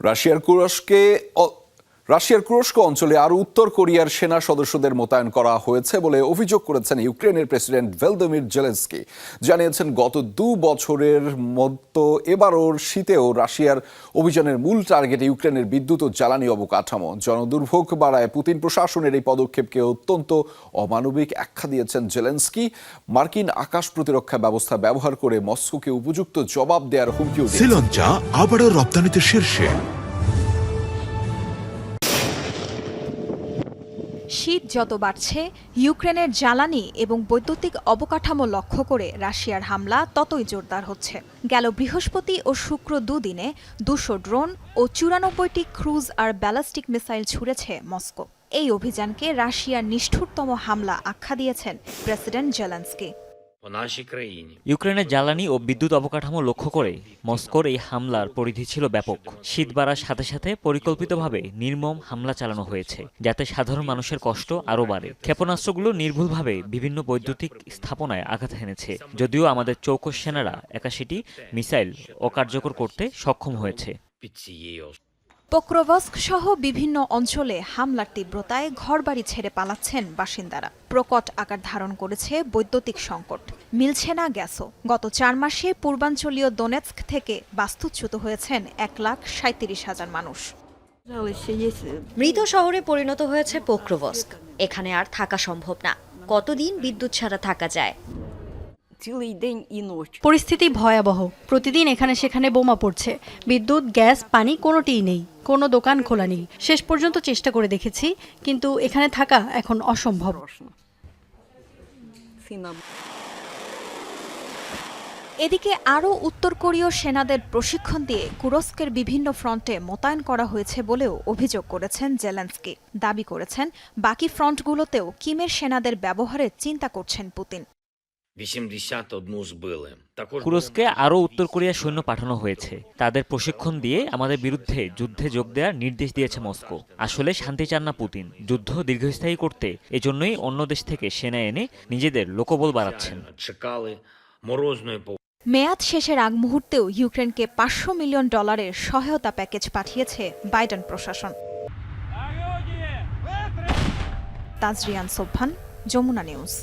রাশিয়ার কুরস্কে অ- রাশিয়ার কুরস্ক অঞ্চলে আরও উত্তর কোরিয়ার সেনা সদস্যদের মোতায়েন করা হয়েছে বলে অভিযোগ করেছেন ইউক্রেনের প্রেসিডেন্ট ভেলদমির জেলেন্সকি। জানিয়েছেন, গত দু বছরের মতো এবারও শীতেও রাশিয়ার অভিযানের মূল টার্গেট ইউক্রেনের বিদ্যুৎ ও জ্বালানি অবকাঠামো। জনদুর্ভোগ বাড়ায় পুতিন প্রশাসনের এই পদক্ষেপকে অত্যন্ত অমানবিক আখ্যা দিয়েছেন জেলেন্সকি। মার্কিন আকাশ প্রতিরক্ষা ব্যবস্থা ব্যবহার করে মস্কোকে উপযুক্ত জবাব দেওয়ার হুমকিও শ্রীলঙ্কা আবারও রপ্তানিতে শীর্ষে। শীত যত বাড়ছে, ইউক্রেনের জ্বালানি এবং বৈদ্যুতিক অবকাঠামো লক্ষ্য করে রাশিয়ার হামলা ততই জোরদার হচ্ছে। গেল বৃহস্পতি ও শুক্র দুদিনে দুশো ড্রোন ও চুরানব্বইটি ক্রুজ আর ব্যালাস্টিক মিসাইল ছুড়েছে মস্কো। এই অভিযানকে রাশিয়ার নিষ্ঠুরতম হামলা আখ্যা দিয়েছেন প্রেসিডেন্ট জেলেন্সকি। ইউক্রেনের জ্বালানি ও বিদ্যুৎ অবকাঠামো লক্ষ্য করে মস্কোর এই হামলার পরিধি ছিল ব্যাপক। শীত বাড়ার সাথে সাথে পরিকল্পিতভাবে নির্মম হামলা চালানো হয়েছে যাতে সাধারণ মানুষের কষ্ট আরও বাড়ে। ক্ষেপণাস্ত্রগুলো নির্ভুলভাবে বিভিন্ন বৈদ্যুতিক স্থাপনায় আঘাত হেনেছে যদিও আমাদের চৌকস সেনারা একাশিটি মিসাইল অকার্যকর করতে সক্ষম হয়েছে। পোক্রোভস্ক সহ বিভিন্ন অঞ্চলে হামলার তীব্রতায় ঘরবাড়ি ছেড়ে পালাচ্ছেন বাসিন্দারা। প্রকট আকার ধারণ করেছে বৈদ্যুতিক সংকট। মিলছে না গ্যাসও। গত চার মাসে পূর্বাঞ্চলীয় দোনেৎস্ক থেকে বাস্তুচ্যুত হয়েছেন এক লাখ সাঁত্রিশ হাজার মানুষ। মৃত শহরে পরিণত হয়েছে পোক্রোভস্ক এখানে আর থাকা সম্ভব না। কতদিন বিদ্যুৎ ছাড়া থাকা যায়? цілий день і ніч. পরিস্থিতি ভয়াবহ প্রতিদিন এখানে সেখানে বোমা পড়ছে বিদ্যুৎ গ্যাস পানি কোনোটিই নেই কোনো দোকান খোলা নেই শেষ পর্যন্ত চেষ্টা করে দেখেছি কিন্তু এখানে থাকা এখন অসম্ভব Страшно. Сина এদিকে আরও উত্তর কোরীয় সেনাদের প্রশিক্ষণ দিয়ে কুরস্কের বিভিন্ন ফ্রন্টে মোতায়েন করা হয়েছে বলেও অভিযোগ করেছেন জেলেন্সকি দাবি করেছেন বাকি ফ্রন্টগুলোতেও কিমের সেনাদের ব্যবহারের চিন্তা করছেন পুতিন 81 збили. Також কুরস্কে আরও উত্তর কোরিয়া সৈন্য পাঠানো হয়েছে। তাদের প্রশিক্ষণ দিয়ে আমাদের বিরুদ্ধে যুদ্ধে যোগ দেওয়ার নির্দেশ দিয়েছে মস্কো। আসলে শান্তি চান না পুতিন। যুদ্ধ দীর্ঘস্থায়ী করতে এজন্যই অন্য দেশ থেকে সেনা এনে নিজেদের লোকবল বাড়াচ্ছেন। মেয়াদ শেষের আগ মুহূর্তেও ইউক্রেনকে পাঁচশো মিলিয়ন ডলারের সহায়তা প্যাকেজ পাঠিয়েছে বাইডেন প্রশাসন। তাজরিয়ান সোভান যমুনা নিউজ।